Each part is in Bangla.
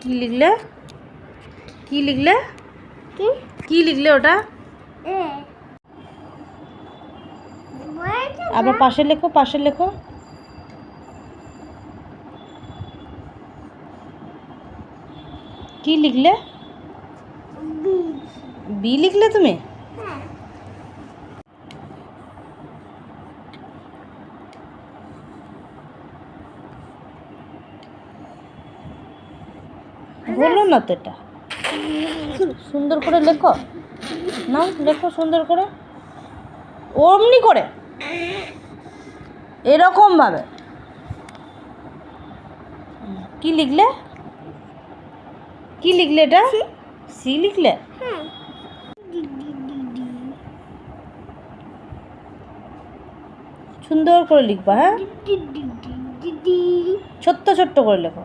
কি লিখলে? কি লিখলে? কি? লিখলে ওটা? আবার পাশে লেখো পাশে লেখো। কি লিখলে? বি লিখলে তুমি হ্যাঁ হলো না তো এটা? সুন্দর করে লেখো। নাও লেখো সুন্দর করে। অমনি করে। এরকম ভাবে। কি লিখলে? কি লিখলে এটা? সি। লিখলে? হ্যাঁ। সুন্দর করে লিখবা হ্যাঁ? ছোট্ট ছোট্ট করে লেখো।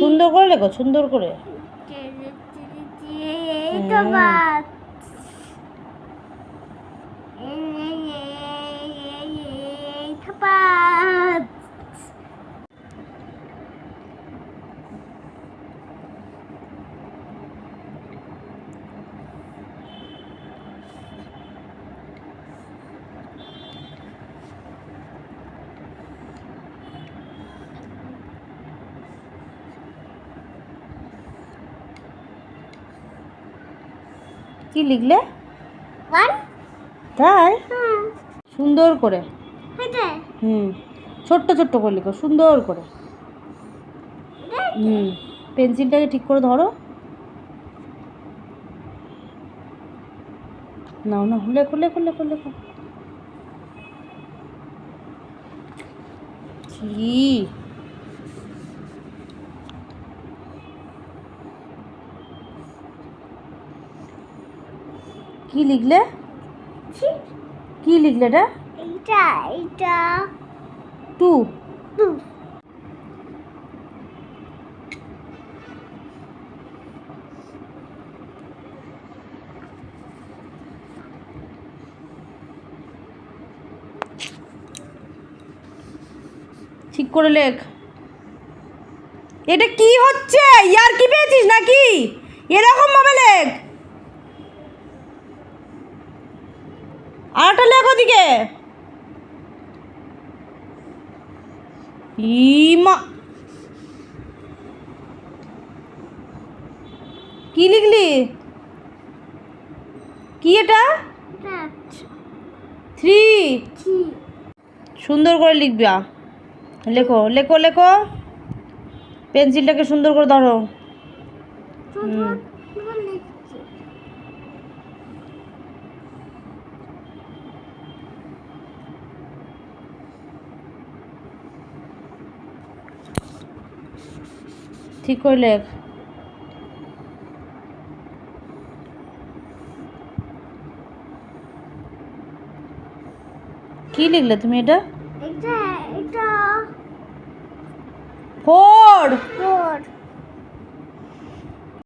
সুন্দর করে লেখো সুন্দর করে এইটা বাস কি লিখলে? তাই? সুন্দর করে। হুম। ছোট্ট ছোট্ট করে লিখো সুন্দর করে। হুম। পেন্সিলটাকে ঠিক করে ধরো। নাও না লেখো খুলে খুলে লেখো। ছি কি লিখলে? কি লিখলে এটা? এইটা টু। ঠিক করে লেখ। এটা কি হচ্ছে? ইয়ার কি পেয়েছিস নাকি? এরকম ভাবে লেখ। আরেকটা লেখ ওদিকে। ইমা। কি লিখলি? কি এটা? থ্রি। সুন্দর করে লিখবি লেখো লেখো লেখো। পেন্সিলটাকে সুন্দর করে ধরো। ঠিক করে লেখ কি লিখলে তুমি এটা? এটা এটা ফোর! ফোর।